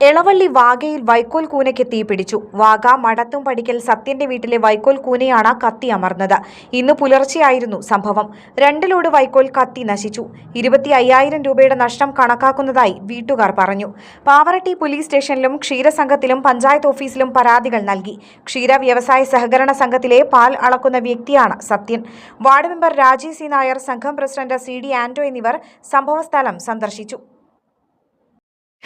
എളവള്ളി വാഗയിൽ വൈക്കോൽ കൂനയ്ക്ക് തീപിടിച്ചു വാഗ മടത്തും പടിക്കൽ സത്യന്റെ വീട്ടിലെ വൈക്കോൽ കൂനയാണ് കത്തി അമർന്നത്. ഇന്ന് പുലർച്ചെയായിരുന്നു സംഭവം. രണ്ടിലോട് വൈക്കോൽ കത്തി നശിച്ചു. ഇരുപത്തി അയ്യായിരം രൂപയുടെ നഷ്ടം കണക്കാക്കുന്നതായി വീട്ടുകാർ പറഞ്ഞു. പാവറട്ടി പോലീസ് സ്റ്റേഷനിലും ക്ഷീരസംഘത്തിലും പഞ്ചായത്ത് ഓഫീസിലും പരാതികൾ നൽകി. ക്ഷീര വ്യവസായ സഹകരണ സംഘത്തിലെ പാൽ അളക്കുന്ന വ്യക്തിയാണ് Sathyan. Ward member Rajeev C Nair സംഘം പ്രസിഡന്റ് സി ഡി ആന്റോ എന്നിവർ സംഭവസ്ഥലം സന്ദർശിച്ചു.